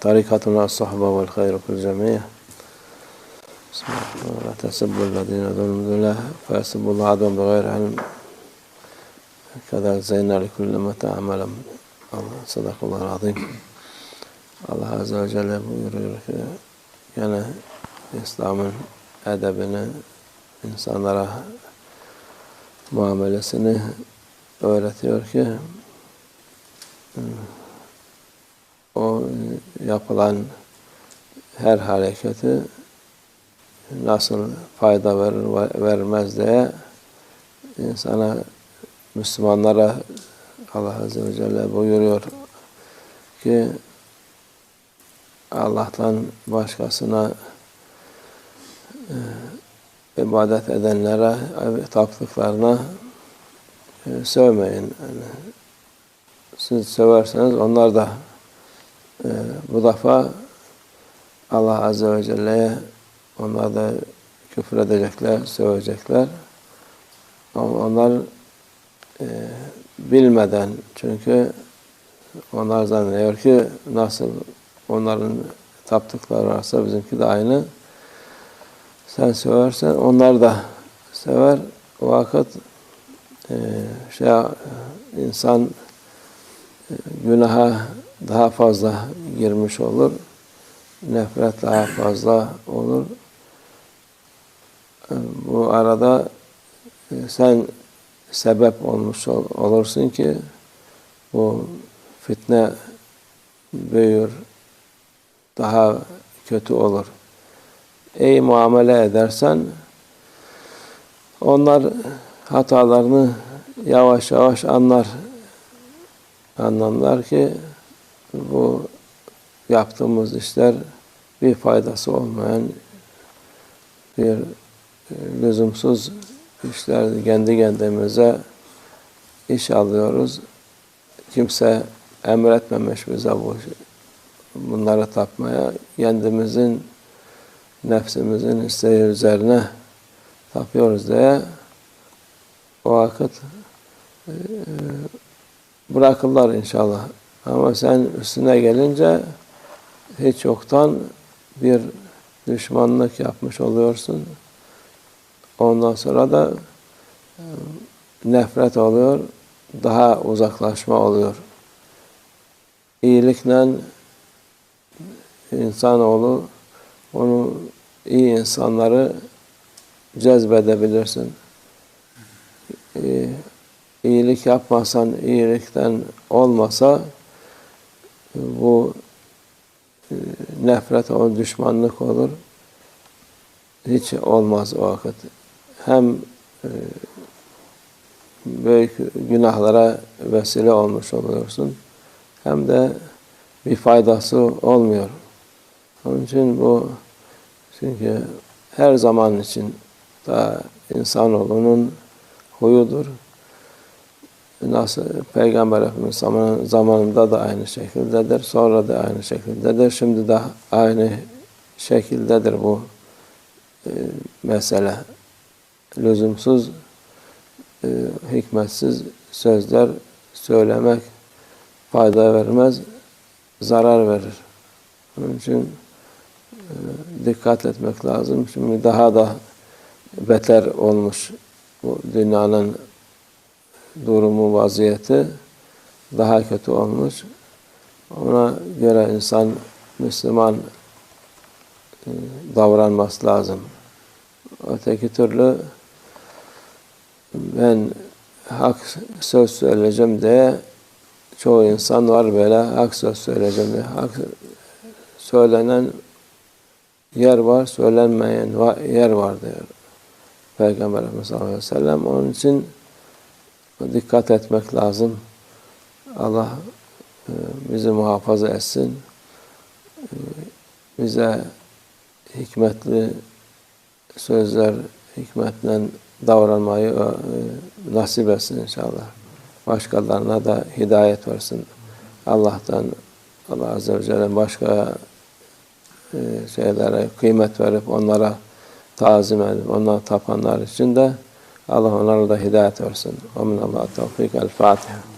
طريقتنا الصحبة والخير في الجميع الله تسبوا الذين ظلموا الله فيسبوا الله عدوا بغير علم كذلك زينا لكل الله صدق الله العظيم ve Celle buyuruyor ki yani İslam'ın edebini, insanlara muamelesini öğretiyor ki o yapılan her hareketi nasıl fayda verir vermez diye insana Müslümanlara Allah Azze ve Celle buyuruyor ki Allah'tan başkasına e, ibadet edenlere, taptıklarına e, sövmeyin. Yani, siz söverseniz onlar da e, bu defa Allah Azze ve Celle'ye onlar da küfür edecekler, sövecekler. Ama onlar e, bilmeden çünkü onlar zannediyor ki nasıl onların taptıkları varsa bizimki de aynı. Sen seversen onlar da sever. O vakit e, şey insan e, günaha daha fazla girmiş olur. Nefret daha fazla olur. E, bu arada e, sen sebep olmuş ol, olursun ki bu fitne büyür, daha kötü olur. İyi muamele edersen onlar hatalarını yavaş yavaş anlar. Anlamlar ki bu yaptığımız işler bir faydası olmayan bir lüzumsuz işler kendi kendimize iş alıyoruz. Kimse emretmemiş bize bu bunları tapmaya kendimizin nefsimizin isteği üzerine tapıyoruz diye o vakit e, bırakırlar inşallah. Ama sen üstüne gelince hiç yoktan bir düşmanlık yapmış oluyorsun. Ondan sonra da e, nefret oluyor, daha uzaklaşma oluyor. İyilikle insanoğlu onu iyi insanları cezbedebilirsin. Ee, iyilik yapmasan, iyilikten olmasa bu e, nefret olur, düşmanlık olur. Hiç olmaz o vakit. Hem e, büyük günahlara vesile olmuş oluyorsun. Hem de bir faydası olmuyor. Onun için bu çünkü her zaman için da insanoğlunun huyudur. Nasıl Peygamber Efendimiz zamanında da aynı şekildedir, sonra da aynı şekildedir, şimdi de aynı şekildedir bu e, mesele. Lüzumsuz, e, hikmetsiz sözler söylemek fayda vermez, zarar verir. Onun için dikkat etmek lazım. Şimdi daha da beter olmuş bu dünyanın durumu, vaziyeti daha kötü olmuş. Ona göre insan Müslüman e, davranması lazım. Öteki türlü ben hak söz söyleyeceğim diye çoğu insan var böyle hak söz söyleyeceğim diye. Hak söylenen yer var, söylenmeyen yer var diyor. Peygamber Efendimiz sallallahu. Onun için dikkat etmek lazım. Allah e, bizi muhafaza etsin. E, bize hikmetli sözler, hikmetle davranmayı e, nasip etsin inşallah. Başkalarına da hidayet versin. Allah'tan Allah Azze ve Celle başka şeylere kıymet verip onlara tazim edip onlara tapanlar için de Allah onlara da hidayet versin. Amin Allah tevfik. El Fatiha.